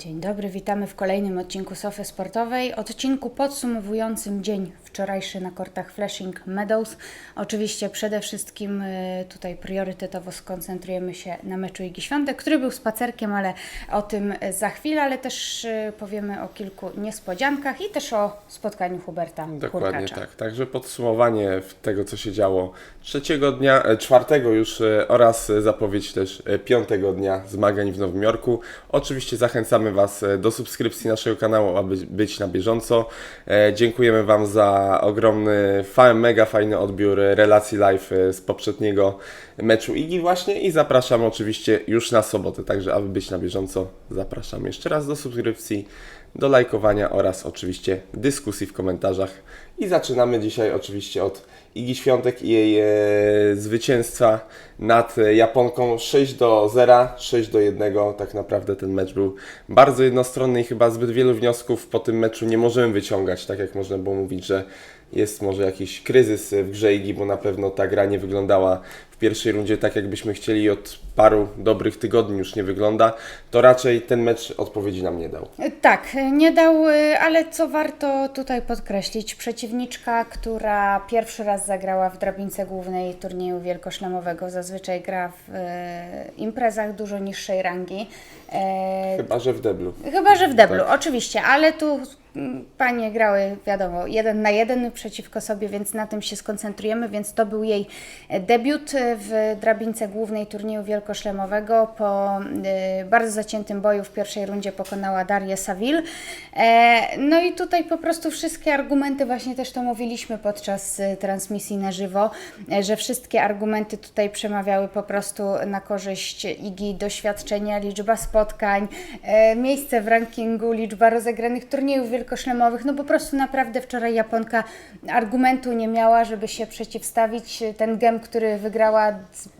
Dzień dobry, witamy w kolejnym odcinku Sofy Sportowej. Odcinku podsumowującym dzień wczorajszy na kortach Flashing Meadows. Oczywiście przede wszystkim y, tutaj priorytetowo skoncentrujemy się na meczu Igi Świątek, który był spacerkiem, ale o tym za chwilę, ale też y, powiemy o kilku niespodziankach i też o spotkaniu Huberta Dokładnie Hurkacza. tak. Także podsumowanie tego, co się działo trzeciego dnia, e, czwartego już e, oraz zapowiedź też e, piątego dnia zmagań w Nowym Jorku. Oczywiście zachęcamy Was do subskrypcji naszego kanału, aby być na bieżąco. Dziękujemy Wam za ogromny, mega fajny odbiór e, relacji live e, z poprzedniego meczu Igi właśnie i zapraszam oczywiście już na sobotę. Także aby być na bieżąco, zapraszam jeszcze raz do subskrypcji do lajkowania oraz oczywiście dyskusji w komentarzach. I zaczynamy dzisiaj oczywiście od Igi Świątek i jej e, zwycięstwa nad e, Japonką 6 do 0, 6 do 1. Tak naprawdę ten mecz był bardzo jednostronny i chyba zbyt wielu wniosków po tym meczu nie możemy wyciągać, tak jak można było mówić, że jest może jakiś kryzys w grze Igi, bo na pewno ta gra nie wyglądała w pierwszej rundzie tak, jakbyśmy chcieli od paru dobrych tygodni już nie wygląda, to raczej ten mecz odpowiedzi nam nie dał. Tak, nie dał, y, ale co warto tutaj podkreślić, przeciwniczka, która pierwszy raz zagrała w drabince głównej turnieju wielkoszlemowego, zazwyczaj gra w e, imprezach dużo niższej rangi. E, Chyba, że w deblu. Chyba, że w deblu, Tak. oczywiście, ale tu panie grały, wiadomo, jeden na jeden przeciwko sobie, więc na tym się skoncentrujemy, więc to był jej debiut w drabince głównej turnieju wielkoszlemowego. Po e, bardzo zaciętym boju w pierwszej rundzie pokonała Darię Saville. E, no i tutaj po prostu wszystkie argumenty, właśnie też to mówiliśmy podczas e, transmisji na żywo, e, że wszystkie argumenty tutaj przemawiały po prostu na korzyść Igi, doświadczenia, liczba spotkań, e, miejsce w rankingu, liczba rozegranych turniejów wielkoszlemowych. No po prostu naprawdę wczoraj Japonka argumentu nie miała, żeby się przeciwstawić. Ten gem, który wygrała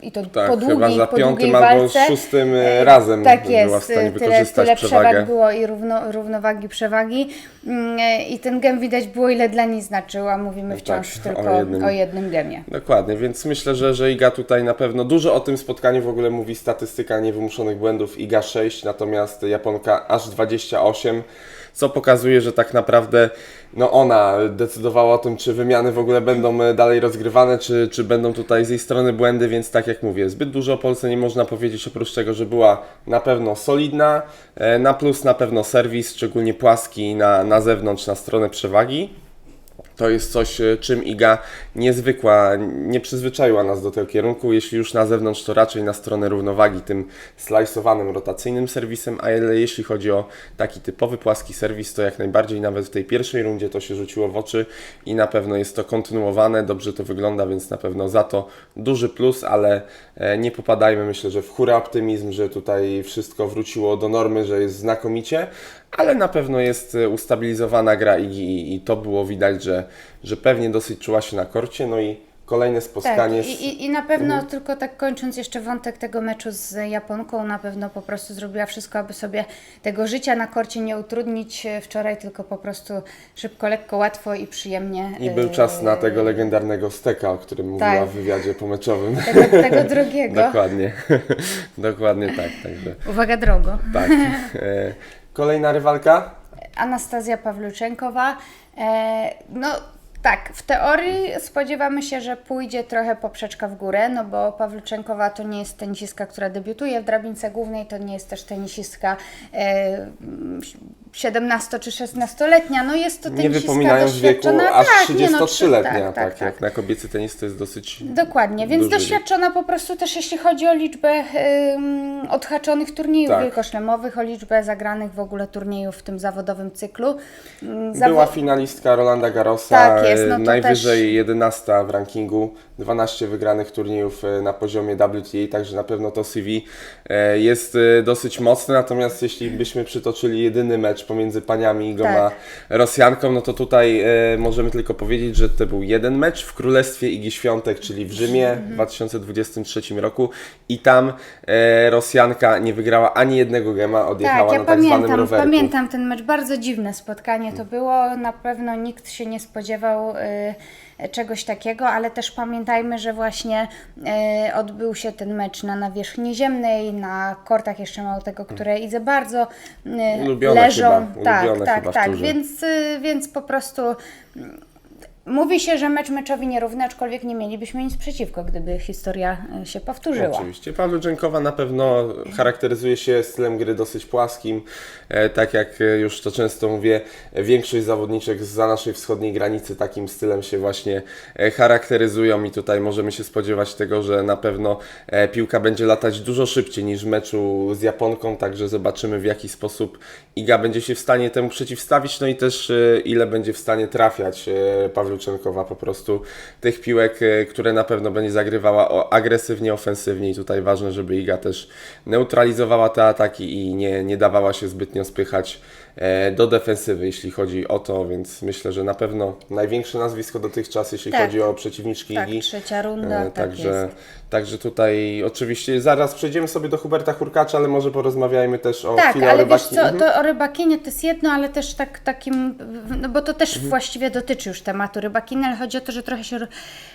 i to Tak, po chyba długiej, za po piątym albo szóstym e, E, razem tak była jest, w stanie tyle, wykorzystać tyle przewagę. przewag było i równo, równowagi przewagi Mm, i ten gem widać było ile dla niej znaczył, a mówimy wciąż tak, tylko o o jednym. jednym, gemie. Dokładnie, więc myślę, że, że Iga tutaj na pewno dużo o tym spotkaniu w ogóle mówi statystyka niewymuszonych błędów Iga 6, natomiast Japonka aż 28, co pokazuje, że tak naprawdę no ona decydowała o tym, czy wymiany w ogóle będą e, dalej rozgrywane, czy, czy będą tutaj z jej strony błędy, więc tak jak mówię, zbyt dużo o Polsce nie można powiedzieć, oprócz tego, że była na pewno solidna, e, na plus na pewno serwis, szczególnie płaski na, na zewnątrz, na stronę przewagi. To jest coś, e, czym Iga niezwykła, nie przyzwyczaiła nas do tego kierunku. Jeśli już na zewnątrz, to raczej na stronę równowagi tym slajsowanym, rotacyjnym serwisem, ale jeśli chodzi o taki typowy płaski serwis, to jak najbardziej nawet w tej pierwszej rundzie to się rzuciło w oczy i na pewno jest to kontynuowane, dobrze to wygląda, więc na pewno za to duży plus, ale e, nie popadajmy myślę, że w hura optymizm, że tutaj wszystko wróciło do normy, że jest znakomicie, ale na pewno jest e, ustabilizowana gra i, i, i to było widać, że, że pewnie dosyć czuła się na korcie, no i kolejne Tak, spotkanie z... i, i, na pewno tylko tak kończąc jeszcze wątek tego meczu z Japonką, na pewno po prostu zrobiła wszystko, aby sobie tego życia na korcie nie utrudnić e, wczoraj, tylko po prostu szybko, lekko, łatwo i przyjemnie. I był e, czas na tego legendarnego steka, o którym mówiła tak. w wywiadzie pomeczowym. Tego, tego drugiego. Dokładnie. Dokładnie tak, także Uwaga drogo. tak. E, Kolejna rywalka? Anastazja Pawluczenkowa. E, no tak, w teorii spodziewamy się, że pójdzie trochę poprzeczka w górę, no bo Pawluczenkowa to nie jest tenisistka, która debiutuje w drabince głównej, to nie jest też tenisistka e, 17 czy 16-letnia, no jest to Nie tenisistka wypominając wieku, aż tak, nie, no, 33-letnia. tak, tak, tak, tak. jak na kobiecy tenis to jest dosyć... Dokładnie, więc Duży doświadczona po prostu też jeśli chodzi o liczbę ym, odhaczonych turniejów Tak. wielkoszlemowych, o liczbę zagranych w ogóle turniejów w tym zawodowym cyklu. Ym, Była zawo- finalistka Rolanda Garrosa, Tak jest, no to najwyżej też- 11 w rankingu, 12 wygranych turniejów e, na poziomie WTA, także na pewno to CV e, jest e, dosyć mocne, natomiast jeśli byśmy przytoczyli jedyny mecz pomiędzy paniami i Goma Tak. Rosjanką, no to tutaj e, możemy tylko powiedzieć, że to był jeden mecz w Królestwie Igi Świątek, czyli w Rzymie Mhm. w 2023 roku i tam e, Rosjanka nie wygrała ani jednego gema, odjechała Tak, ja na tak zwanym pamiętam, rowerku. pamiętam ten mecz. Bardzo dziwne spotkanie to było. Na pewno nikt się nie spodziewał y, czegoś takiego, ale też pamiętajmy, że właśnie e, odbył się ten mecz na nawierzchni ziemnej, na kortach jeszcze mało tego, które idzie bardzo e, Ulubione leżą. chyba, tak, ulubione tak, chyba w tak, turze. więc, y, więc po prostu mówi się, że mecz meczowi nierówny, aczkolwiek nie mielibyśmy nic przeciwko, gdyby historia y, się powtórzyła. Oczywiście. Pawluczenkowa na pewno charakteryzuje się stylem gry dosyć płaskim. E, tak jak e, już to często mówię, e, większość zawodniczek za naszej wschodniej granicy takim stylem się właśnie e, charakteryzują i tutaj możemy się spodziewać tego, że na pewno e, piłka będzie latać dużo szybciej niż w meczu z Japonką, także zobaczymy w jaki sposób Iga będzie się w stanie temu przeciwstawić, no i też e, ile będzie w stanie trafiać e, Pawluczenkowa po prostu tych piłek, e, które na pewno będzie zagrywała agresywnie, ofensywnie i tutaj ważne, żeby Iga też neutralizowała te ataki i nie, nie dawała się zbytnio spychać e, do defensywy, jeśli chodzi o to, więc myślę, że na pewno największe nazwisko dotychczas, jeśli Tak. chodzi o przeciwniczki Tak, Igi. trzecia runda, E, tak Także, jest. także tutaj oczywiście zaraz przejdziemy sobie do Huberta Hurkacza, ale może porozmawiajmy też o Tak, o ale wiesz co, Mhm. to o rybakinie to jest jedno, ale też tak, takim, no bo to też właściwie dotyczy już tematu rybakiny, ale chodzi o to, że trochę się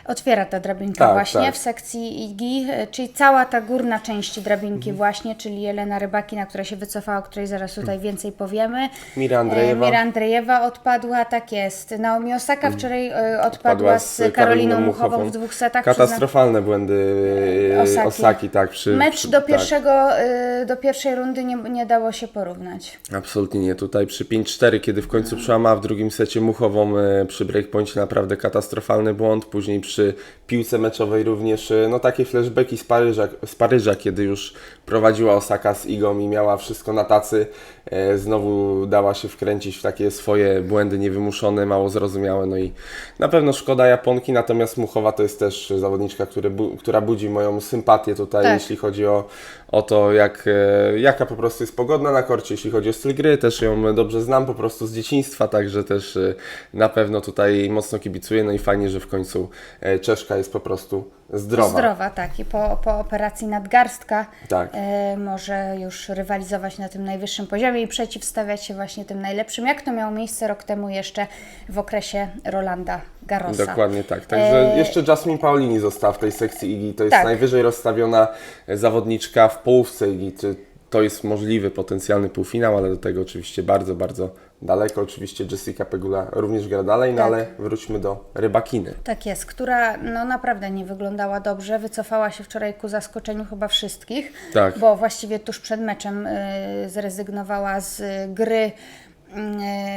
otwiera ta drabinka Tak, właśnie tak. w sekcji IGI, e, czyli cała ta górna część drabinki Mhm. właśnie, czyli Jelena Rybakina, która się wycofała, o której zaraz tutaj więcej powiemy. Mira Andrejewa. E, Mira Andrejewa odpadła, tak jest. Naomi Osaka wczoraj e, odpadła, Padła z Karoliną Muchową w dwóch setach. Przyzna- Katastrofalne błędy e, Osaki. Osaki, tak. Przy, Mecz przy, do, tak. pierwszego, y, do pierwszej rundy nie, nie dało się porównać. Absolutnie nie. Tutaj przy 5-4, kiedy w końcu przełamała w drugim secie Muchową przy naprawdę katastrofalny błąd. Później przy piłce meczowej również e, no takie flashbacki z Paryża, z Paryża kiedy już prowadziła Osaka z Igą i miała wszystko na tacy. E, Znowu dała się wkręcić w takie swoje błędy niewymuszone, mało zrozumiałe. No i na pewno szkoda Japonki, natomiast Muchowa to jest też zawodniczka, który która budzi moją sympatię tutaj, Tak. jeśli chodzi o, o to, jak, e, jaka po prostu jest pogodna na korcie, jeśli chodzi o styl gry. Też ją dobrze znam po prostu z dzieciństwa, także też e, na pewno tutaj mocno kibicuję. No i fajnie, że w końcu e, Czeszka jest po prostu zdrowa. Zdrowa, tak. I po, po operacji nadgarstka Tak. może już rywalizować na tym najwyższym poziomie i przeciwstawiać się właśnie tym najlepszym, jak to miało miejsce rok temu jeszcze w okresie Rolanda Garrosa. Dokładnie tak. Także jeszcze Jasmine Paulini została w tej sekcji IGI. To jest Tak. najwyżej rozstawiona zawodniczka w połówce IGI. Czy to jest możliwy potencjalny półfinał, ale do tego oczywiście bardzo, bardzo daleko. Oczywiście Jessica Pegula również gra dalej, no Tak. ale wróćmy do Rybakiny. Tak jest, która no naprawdę nie wyglądała dobrze. Wycofała się wczoraj ku zaskoczeniu chyba wszystkich, Tak. bo właściwie tuż przed meczem y, zrezygnowała z gry y,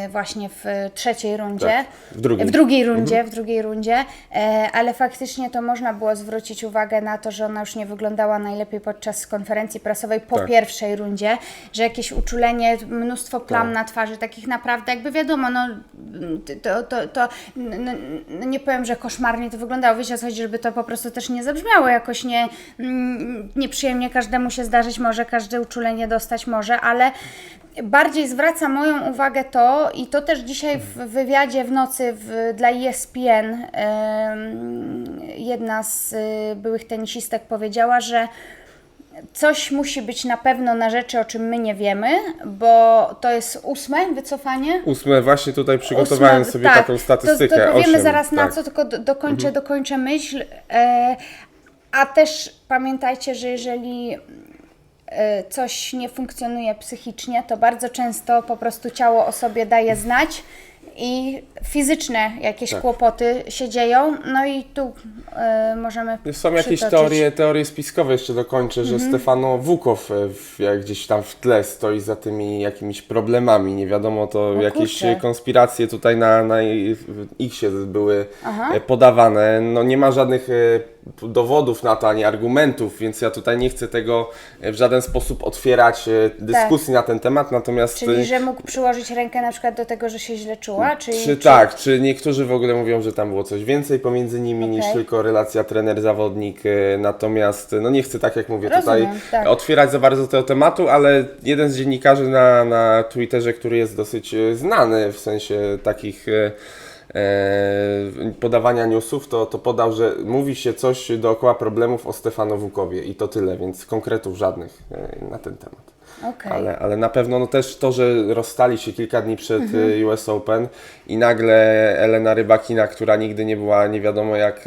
właśnie w trzeciej rundzie. Tak, w drugiej. W drugiej rundzie, w drugiej rundzie, e, ale faktycznie to można było zwrócić uwagę na to, że ona już nie wyglądała najlepiej podczas konferencji prasowej po Tak. pierwszej rundzie, że jakieś uczulenie, mnóstwo plam Tak. na twarzy, takich naprawdę jakby wiadomo, no to, to, to no, nie powiem, że koszmarnie to wyglądało, wiecie o co chodzi, żeby to po prostu też nie zabrzmiało jakoś nie, mm, nieprzyjemnie, każdemu się zdarzyć może, każde uczulenie dostać może, ale bardziej zwraca moją uwagę to i to też dzisiaj w wywiadzie w nocy w, dla ESPN jedna z y, byłych tenisistek powiedziała, że coś musi być na pewno na rzeczy, o czym my nie wiemy, bo to jest ósme wycofanie. Ósme, właśnie tutaj przygotowałem Ósme, sobie tak. taką statystykę. To, to powiemy zaraz na tak. co, tylko do, dokończę, dokończę myśl. E, a też pamiętajcie, że jeżeli coś nie funkcjonuje psychicznie, to bardzo często po prostu ciało o sobie daje znać i fizyczne jakieś Tak. kłopoty się dzieją. No i tu e, możemy Są jakieś teorie, teorie spiskowe, jeszcze dokończę, że Mhm. Stefano Wukow e, w, jak gdzieś tam w tle stoi za tymi jakimiś problemami. Nie wiadomo, to O jakieś kurczę. konspiracje tutaj na, na X-ie były Aha. e, podawane. No nie ma żadnych e, dowodów na to, ani argumentów, więc ja tutaj nie chcę tego e, w żaden sposób otwierać e, dyskusji na ten temat, natomiast... Czyli, e, że mógł przyłożyć rękę na przykład do tego, że się źle czuła? Czyli, Czy tak, czy niektórzy w ogóle mówią, że tam było coś więcej pomiędzy nimi niż Okej. tylko relacja trener-zawodnik, natomiast no nie chcę tak jak mówię Rozumiem, tutaj tak. otwierać za bardzo tego tematu, ale jeden z dziennikarzy na, na Twitterze, który jest dosyć znany w sensie takich podawania newsów, to, to podał, że mówi się coś dookoła problemów o Stefano Wukowie i to tyle, więc konkretów żadnych e, na ten temat. Okej. Ale, ale na pewno no też to, że rozstali się kilka dni przed Mhm. y, US Open i nagle Elena Rybakina, która nigdy nie była nie wiadomo jak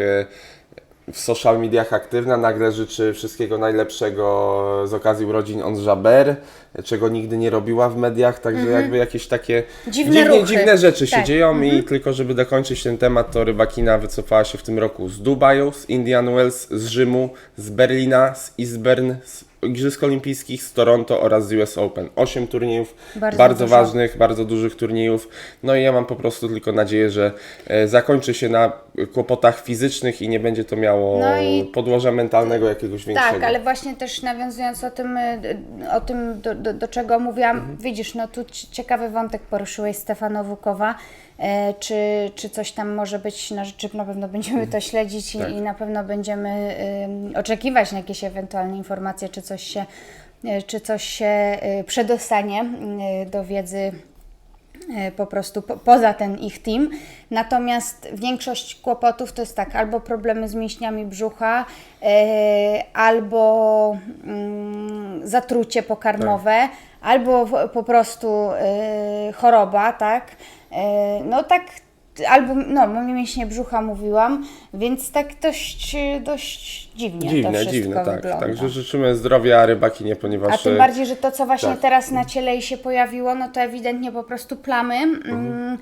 w social mediach aktywna, nagle życzy wszystkiego najlepszego z okazji urodzin on Jaber, czego nigdy nie robiła w mediach, także jakby jakieś takie Mhm. Dziwne dziwnie, dziwne rzeczy się Tak. dzieją i tylko żeby dokończyć ten temat, to Rybakina wycofała się w tym roku z Dubaju, z Indian Wells, z Rzymu, z Berlina, z Eastbourne, z Igrzysk Olimpijskich, z Toronto oraz z US Open. Osiem turniejów, Bardzo bardzo, ważnych, bardzo dużych turniejów. No i ja mam po prostu tylko nadzieję, że e, zakończy się na kłopotach fizycznych i nie będzie to miało No podłoża mentalnego jakiegoś większego. Tak, ale właśnie też nawiązując o tym, y, o tym do, do, do czego mówiłam, Mhm. widzisz, no tu ci- ciekawy wątek poruszyłeś Stefano Wukowa, e, czy, czy coś tam może być na rzeczy, na pewno będziemy to śledzić i, Tak. i na pewno będziemy oczekiwać na jakieś ewentualne informacje, czy coś się, y, czy coś się y, przedostanie do wiedzy e, po prostu po, poza ten ich team. Natomiast większość kłopotów to jest tak, albo problemy z mięśniami brzucha, e, albo mm, zatrucie pokarmowe, albo w- po prostu e, choroba, tak? E, no tak, albo no, mięśnie brzucha mówiłam, więc tak dość, dość dziwnie to Dziwne, wszystko dziwne, tak. wygląda. Także życzymy zdrowia Rybakinie, ponieważ... A tym e, bardziej, że to, co właśnie tak. teraz na ciele jej się pojawiło, no to ewidentnie po prostu plamy. Mhm.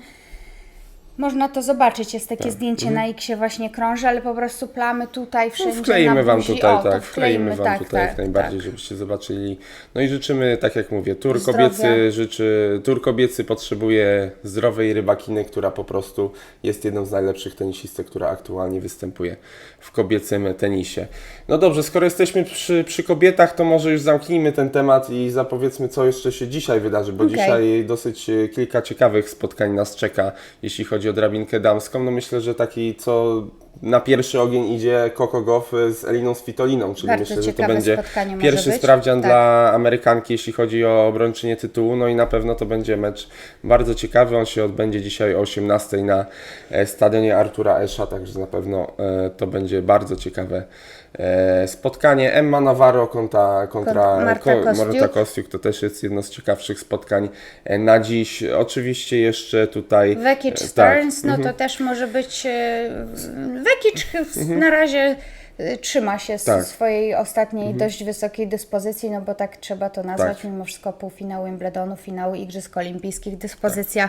Można to zobaczyć, jest Tak. takie zdjęcie na X właśnie krąży, ale po prostu plamy tutaj, wszędzie No, wkleimy Wam tutaj, o, tak, wkleimy Wam tak, tutaj tak, jak najbardziej, tak. żebyście zobaczyli. No i życzymy, tak jak mówię, tur Zdrowia. kobiecy życzy, tur kobiecy potrzebuje zdrowej rybakiny, która po prostu jest jedną z najlepszych tenisistek, która aktualnie występuje w kobiecym tenisie. No dobrze, skoro jesteśmy przy, przy kobietach, to może już zamknijmy ten temat i zapowiedzmy, co jeszcze się dzisiaj wydarzy, bo Okej. dzisiaj dosyć e, kilka ciekawych spotkań nas czeka, jeśli chodzi o drabinkę damską. No myślę, że taki, co na pierwszy ogień idzie Coco Goff z Eliną Svitoliną, czyli Bardzo myślę, że to będzie pierwszy sprawdzian Tak. dla Amerykanki, jeśli chodzi o obrończynię tytułu. No i na pewno to będzie mecz bardzo ciekawy. On się odbędzie dzisiaj o 18 na e, stadionie Artura Esza, także na pewno e, to będzie bardzo ciekawe spotkanie. Emma Navarro kontra, kontra Kont- Marta Ko- Kostiuk. Marta Kostiuk to też jest jedno z ciekawszych spotkań e, na dziś. Oczywiście jeszcze tutaj Vekic e, Stearns, tak, no to też może być. e, Vekic na razie e, trzyma się Tak. swojej ostatniej dość wysokiej dyspozycji, no bo tak trzeba to nazwać, Tak. mimo wszystko półfinał Wimbledonu, finały Igrzysk Olimpijskich, dyspozycja,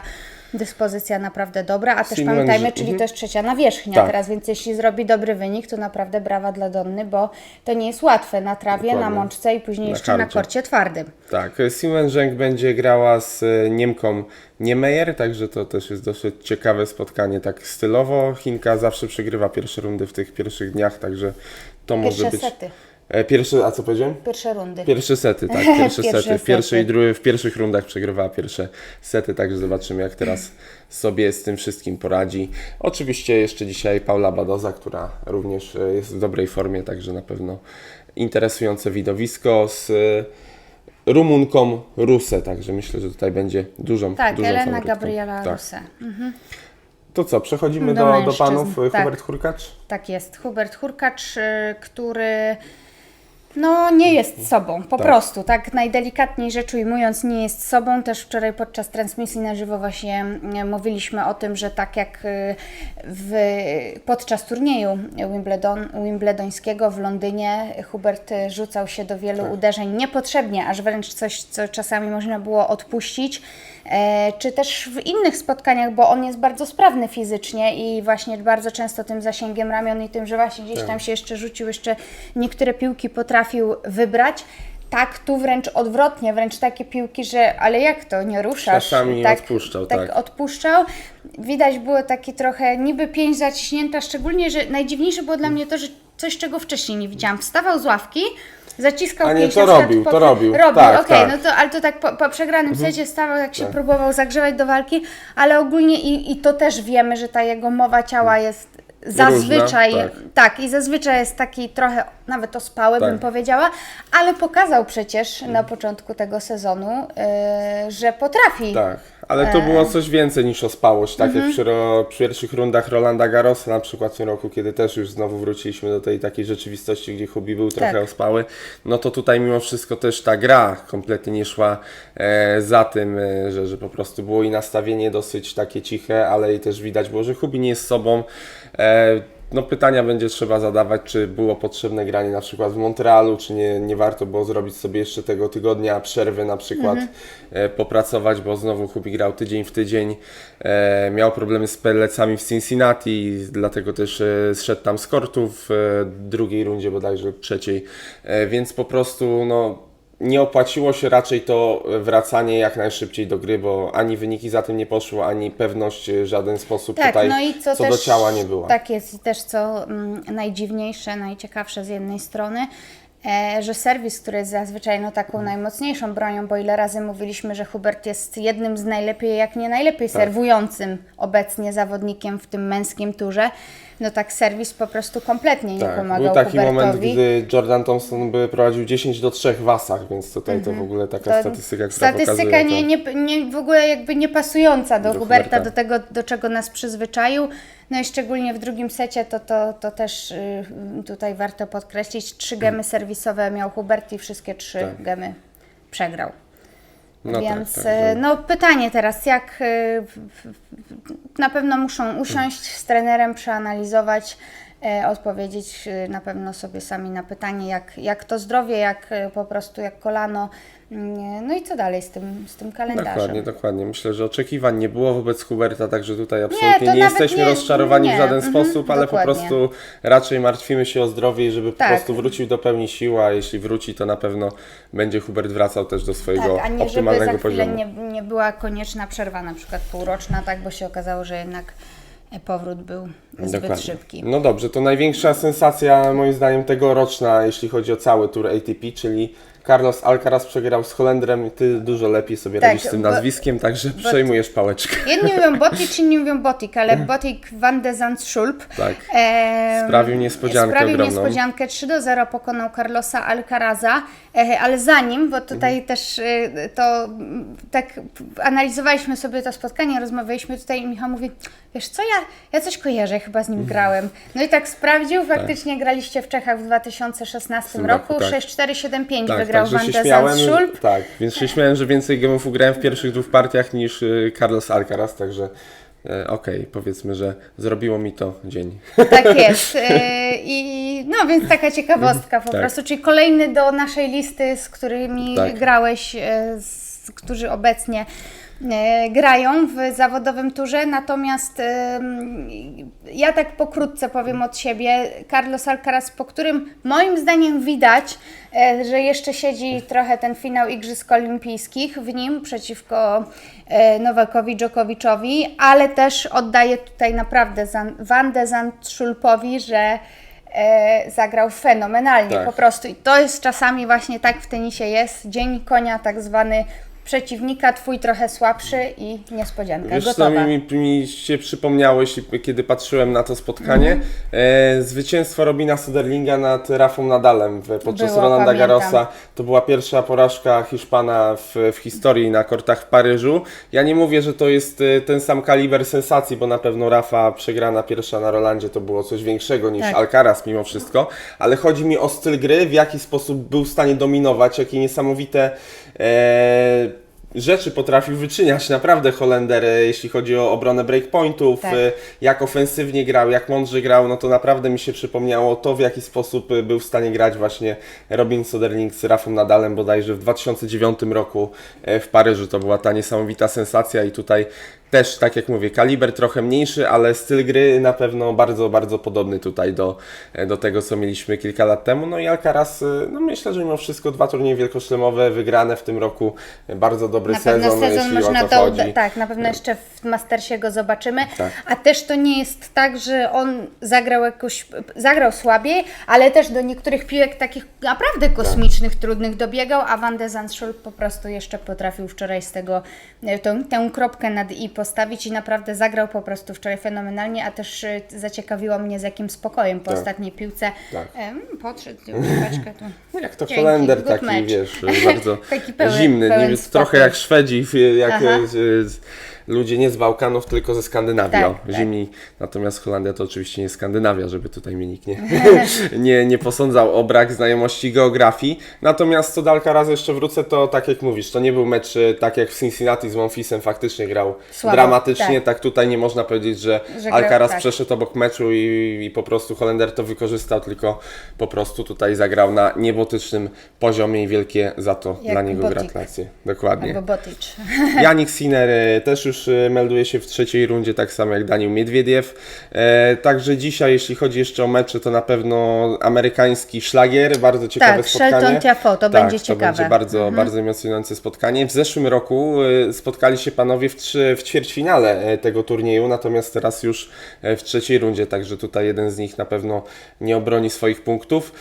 dyspozycja naprawdę dobra, a też Simon, pamiętajmy, że- czyli mhm. to jest trzecia nawierzchnia Tak. teraz, więc jeśli zrobi dobry wynik, to naprawdę brawa dla Donny, bo to nie jest łatwe na trawie, na Dokładnie. mączce i później Na jeszcze na hardzie. korcie twardym. Tak, Simon Zheng będzie grała z e, Niemką Niemeyer, także to też jest dosyć ciekawe spotkanie tak stylowo. Chinka zawsze przegrywa pierwsze rundy w tych pierwszych dniach, także to może Pierwsze być... sety, E, Pierwsze, a co powiedziałem? pierwsze rundy. Pierwsze sety, tak, pierwsze, Pierwsze sety. W pierwszej i sety. drugiej, w pierwszych rundach przegrywała pierwsze sety, także zobaczymy jak teraz sobie z tym wszystkim poradzi. Oczywiście jeszcze dzisiaj Paula Badoza, która również e, jest w dobrej formie, także na pewno interesujące widowisko z e, Rumunką Rusę, także myślę, że tutaj będzie dużą, Tak, dużą Elena faworytką. Gabriela tak. Ruse. To co, przechodzimy Do do, do, panów. E, tak. Hubert Hurkacz? Tak jest. Hubert Hurkacz, y, który no nie jest sobą, po Tak. prostu, tak najdelikatniej rzecz ujmując, nie jest sobą. Też wczoraj podczas transmisji na żywo właśnie y, mówiliśmy o tym, że tak jak y, w, podczas turnieju Wimbledon, Wimbledońskiego w Londynie Hubert y, rzucał się do wielu Tak. uderzeń niepotrzebnie, aż wręcz coś, co czasami można było odpuścić. E, czy też w innych spotkaniach, bo on jest bardzo sprawny fizycznie i właśnie bardzo często tym zasięgiem ramion i tym, że właśnie gdzieś tam się jeszcze rzucił, jeszcze niektóre piłki potrafił wybrać. Tak, tu wręcz odwrotnie, wręcz takie piłki, że ale jak to, nie ruszasz? Czasami tak, odpuszczał, tak. tak. odpuszczał. Widać było taki trochę niby pięść zaciśnięta, szczególnie, że najdziwniejsze było dla mnie to, że coś, czego wcześniej nie widziałam. Wstawał z ławki, zaciskał A nie, pięść, to na przykład robił, po- to robił. Robił, Tak, okej, tak. no to, ale to tak po, po przegranym secie stawał, jak się próbował zagrzewać do walki, ale ogólnie i, i to też wiemy, że ta jego mowa ciała jest zazwyczaj, tak. tak. i zazwyczaj jest taki trochę nawet ospały, Tak. bym powiedziała, ale pokazał przecież na początku tego sezonu, yy, że potrafi. Tak, Ale to było coś więcej niż ospałość, tak jak przy, ro, przy pierwszych rundach Rolanda Garrosa na przykład w tym roku, kiedy też już znowu wróciliśmy do tej takiej rzeczywistości, gdzie Hubi był trochę Tak. ospały, no to tutaj mimo wszystko też ta gra kompletnie nie szła e, za tym, e, że, że po prostu było i nastawienie dosyć takie ciche, ale i też widać było, że Hubi nie jest sobą. E, no pytania będzie trzeba zadawać, czy było potrzebne granie na przykład w Montrealu, czy nie, nie warto było zrobić sobie jeszcze tego tygodnia przerwy na przykład, e, popracować, bo znowu Hubi grał tydzień w tydzień, e, miał problemy z pelecami w Cincinnati, dlatego też e, zszedł tam z kortu w e, drugiej rundzie, bodajże lub trzeciej, e, więc po prostu no nie opłaciło się raczej to wracanie jak najszybciej do gry, bo ani wyniki za tym nie poszło, ani pewność w żaden sposób Tak, tutaj no i co, co też, do ciała nie była. Tak jest i też co mm, najdziwniejsze, najciekawsze z jednej strony, e, że serwis, który jest zazwyczaj no, taką najmocniejszą bronią, bo ile razy mówiliśmy, że Hubert jest jednym z najlepiej, jak nie najlepiej Tak. serwującym obecnie zawodnikiem w tym męskim turze, no tak serwis po prostu kompletnie nie Tak, pomagał był taki Hubertowi. moment, gdy Jordan Thompson by prowadził 10 do 3 w wasach, więc tutaj to w ogóle taka Mhm. To statystyka, która Statystyka pokazuje nie, nie, nie, w ogóle jakby nie pasująca do, Do Huberta, Huberta. do tego, do czego nas przyzwyczaił. No i szczególnie w drugim secie to, to, to też y, tutaj warto podkreślić. Trzy gemy serwisowe miał Hubert i wszystkie trzy Mm. Tak. gemy przegrał. No Więc tak, tak, no pytanie teraz, jak w- na pewno muszą usiąść z trenerem, przeanalizować, y, odpowiedzieć na pewno sobie sami na pytanie, jak, jak to zdrowie, jak po prostu jak kolano, no i co dalej z tym, z tym kalendarzem. Dokładnie, dokładnie. Myślę, że oczekiwań nie było wobec Huberta, także tutaj absolutnie nie, nawet jesteśmy nie- rozczarowani nie, w żaden mhm, sposób, ale dokładnie. po prostu raczej martwimy się o zdrowie i żeby po Tak. prostu wrócił do pełni sił, a jeśli wróci, to na pewno będzie Hubert wracał też do swojego Tak, a nie żeby optymalnego za chwilę poziomu. nie, nie była konieczna przerwa, na przykład półroczna, tak, bo się okazało, że jednak powrót był zbyt szybki. No dobrze, to największa sensacja moim zdaniem tegoroczna, jeśli chodzi o cały tour ATP, czyli Carlos Alcaraz przegrał z Holendrem i ty dużo lepiej sobie Tak, radzisz z tym nazwiskiem, także przejmujesz pałeczkę. Jedni mówią Botic, inni mówią Botik, ale Botik van de Zandschulp Tak. em, Sprawił niespodziankę sprawił ogromną. niespodziankę 3 do 0 pokonał Carlosa Alcaraza, e, ale zanim, bo tutaj Mhm. też e, to tak analizowaliśmy sobie to spotkanie, rozmawialiśmy tutaj i Michał mówi, wiesz co, ja, ja coś kojarzę, chyba z Mhm. nim grałem. No i tak sprawdził, faktycznie graliście w Czechach w 2016 tym roku, roku, tak. 6-4-7-5 Tak, także Van się śmiałem, Zandschulp. tak, więc się śmiałem, że więcej gemów ugrałem w pierwszych dwóch partiach niż y, Carlos Alcaraz, także e, okej, powiedzmy, że zrobiło mi to dzień. Tak jest. E, I no więc taka ciekawostka po Tak. prostu, czyli kolejny do naszej listy, z którymi Tak. grałeś, e, z, którzy obecnie grają w zawodowym turze. Natomiast ja tak pokrótce powiem od siebie, Carlos Alcaraz, po którym moim zdaniem widać, e, że jeszcze siedzi trochę ten finał Igrzysk Olimpijskich w nim przeciwko e, Nowakowi Dżokowiczowi, ale też oddaję tutaj naprawdę Zan- Van de Zandschulpowi, że e, zagrał fenomenalnie Tak. po prostu. I to jest czasami właśnie tak w tenisie jest. Dzień konia tak zwany przeciwnika, twój trochę słabszy i niespodzianka Wiesz co gotowa. mi, mi, mi się przypomniało, jeśli, kiedy patrzyłem na to spotkanie? Mhm. E, zwycięstwo Robina Soderlinga nad Rafą Nadalem w, podczas Było, Rolanda pamiętam. Garrosa. To była pierwsza porażka Hiszpana w, w historii na kortach w Paryżu. Ja nie mówię, że to jest e, ten sam kaliber sensacji, bo na pewno Rafa przegrana pierwsza na Rolandzie to było coś większego niż Tak. Alcaraz mimo wszystko, ale chodzi mi o styl gry, w jaki sposób był w stanie dominować, jakie niesamowite e, rzeczy potrafił wyczyniać naprawdę Holender, jeśli chodzi o obronę breakpointów, Tak. e, jak ofensywnie grał, jak mądrze grał, no to naprawdę mi się przypomniało to, w jaki sposób e, był w stanie grać właśnie Robin Soderling z Rafą Nadalem bodajże w 2009 roku e, w Paryżu. To była ta niesamowita sensacja i tutaj też, tak jak mówię, kaliber trochę mniejszy, ale styl gry na pewno bardzo, bardzo podobny tutaj do, e, do tego, co mieliśmy kilka lat temu. No i Alcaraz, e, no myślę, że mimo wszystko dwa turnieje wielkoszlemowe wygrane w tym roku, e, bardzo dobry Na pewno sezon, sezon jeśli można to chodzi. tak, na pewno jeszcze w Mastersie go zobaczymy. Tak. A też to nie jest tak, że on zagrał jakoś, zagrał słabiej, ale też do niektórych piłek takich naprawdę kosmicznych, trudnych dobiegał, a Van de Zandschulp po prostu jeszcze potrafił wczoraj z tego e, tą, tę kropkę nad i postawić i naprawdę zagrał po prostu wczoraj fenomenalnie, a też y, zaciekawiło mnie z jakim spokojem po Tak. ostatniej piłce. Tak. Em, podszedł, piłeczkę tu. No jak to Dzięki, Holender taki, match. wiesz, bardzo Taki pełen- zimny, pełen trochę jak Szwedzi, jak Aha. Ludzie nie z Bałkanów, tylko ze Skandynawii, Tak, o, tak. zimni. Natomiast Holandia to oczywiście nie Skandynawia, żeby tutaj mnie nikt nie, nie, nie posądzał o brak znajomości geografii. Natomiast co do Alcaraza jeszcze wrócę, to tak jak mówisz, to nie był mecz e, tak jak w Cincinnati z Memphisem, faktycznie grał Słabo, dramatycznie, tak. tak. tutaj nie można powiedzieć, że, Że Alcaraz tak. przeszedł obok meczu i, i po prostu Holender to wykorzystał, tylko po prostu tutaj zagrał na niebotycznym poziomie i wielkie za to Jak dla niego Botik. gratulacje. Dokładnie. Albo Botic. Janik Sinner e, też już e, melduje się w trzeciej rundzie, tak samo jak Daniel Miedwiediew. E, także dzisiaj, jeśli chodzi jeszcze o mecze, to na pewno amerykański szlagier, bardzo ciekawe Tak, spotkanie. Shelton Tiafoe, to tak, będzie to ciekawe. będzie bardzo, bardzo emocjonujące spotkanie. W zeszłym roku e, spotkali się panowie w, trzy, w ćwierćfinale tego turnieju, natomiast teraz już w trzeciej rundzie, także tutaj jeden z nich na pewno nie obroni swoich punktów.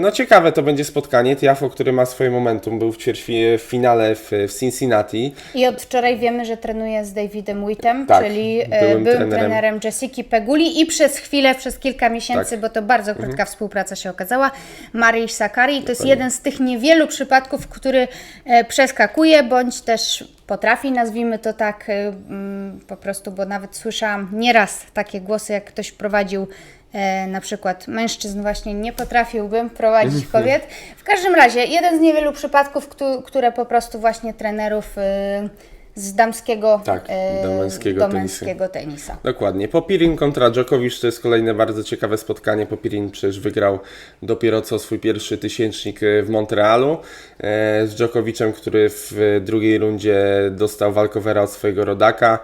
No ciekawe to będzie spotkanie. Tiafo, który ma swoje momentum, był w ćwierćfinale w, w Cincinnati. I od wczoraj wiemy, że trenuje z Davidem Wittem, Tak, czyli e, byłym byłym, trenerem. trenerem. Jessiki Peguli i przez chwilę, przez kilka miesięcy, Tak. Mhm. bo to bardzo krótka współpraca się okazała, Marii Sakari. To jest jeden z tych niewielu przypadków, który e, przeskakuje, bądź też potrafi, nazwijmy to tak, e, mm, po prostu, bo nawet słyszałam nieraz takie głosy, jak ktoś prowadził e, na przykład mężczyzn właśnie nie potrafiłbym prowadzić Mhm. kobiet. W każdym razie, jeden z niewielu przypadków, któ- które po prostu właśnie trenerów z damskiego, Tak, e, do męskiego do tenisu. męskiego tenisa. Dokładnie. Popirin kontra Djokovic to jest kolejne bardzo ciekawe spotkanie. Popirin przecież wygrał dopiero co swój pierwszy tysięcznik e, w Montrealu e, z Djokovicem, który w drugiej rundzie dostał walkowera od swojego rodaka,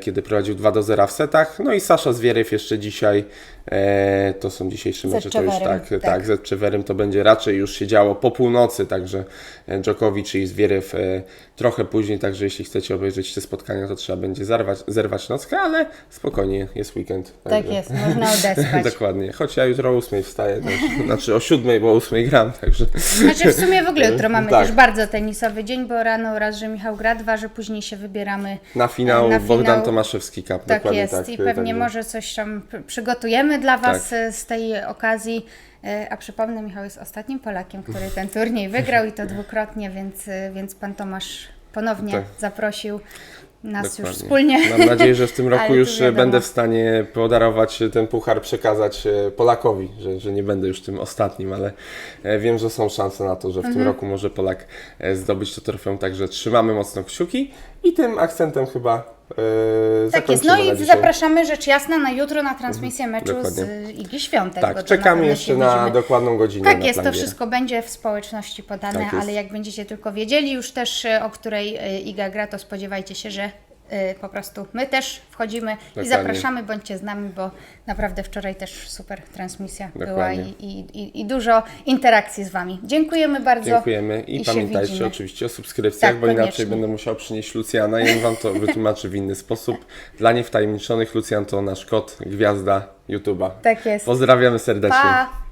kiedy prowadził 2 do 0 w setach. No i Sasza Zwierew jeszcze dzisiaj, e, to są dzisiejsze mecze, to już tak, tak. tak, z Etcheverrym to będzie raczej już się działo po północy, także e, Djokovic i Zwierew e, trochę później, także jeśli chcecie obejrzeć te spotkania, to trzeba będzie zerwać, zerwać nockę, ale spokojnie, jest weekend. Tak jest, można odespać. Dokładnie, choć ja jutro o 8 wstaję, znaczy o 7, bo o 8 gram, także Znaczy w sumie w ogóle jutro mamy Tak. też bardzo tenisowy dzień, bo rano raz, że Michał gra, dwa, że później się wybieramy na finał Na Bogdan finał- Tomaszewski Cup. Tak dokładnie jest tak. i pewnie także- może coś tam p- dla Was Tak. z tej okazji. E, A przypomnę, Michał jest ostatnim Polakiem, który ten turniej wygrał i to dwukrotnie, więc, e, więc Pan Tomasz ponownie Tak. zaprosił nas już Dokładnie. wspólnie. Mam nadzieję, że w tym roku już wiadomo. będę w stanie podarować ten puchar, przekazać Polakowi, że, że nie będę już tym ostatnim, ale wiem, że są szanse na to, że w Mhm. tym roku może Polak zdobyć to trofeum, także trzymamy mocno kciuki i tym akcentem chyba e, Tak jest. No i zapraszamy rzecz jasna na jutro na transmisję meczu Dokładnie. z Igi Świątek. Tak, czekamy jeszcze na widzimy. dokładną godzinę. Tak jest, to wszystko będzie w społeczności podane, Tak ale jak będziecie tylko wiedzieli już też, e, o której e, Iga gra, to spodziewajcie się, że po prostu my też wchodzimy i Dokładnie. zapraszamy, bądźcie z nami, bo naprawdę wczoraj też super transmisja była Dokładnie. i, i, i, i dużo interakcji z Wami. Dziękujemy bardzo. Dziękujemy i, i pamiętajcie oczywiście o subskrypcjach, Tak, bo inaczej koniecznie. będę musiał przynieść Lucjana i on Wam to wytłumaczy w inny sposób. Dla niewtajemniczonych Lucjan to nasz kot, gwiazda YouTube'a. Tak jest. Pozdrawiamy serdecznie. Pa!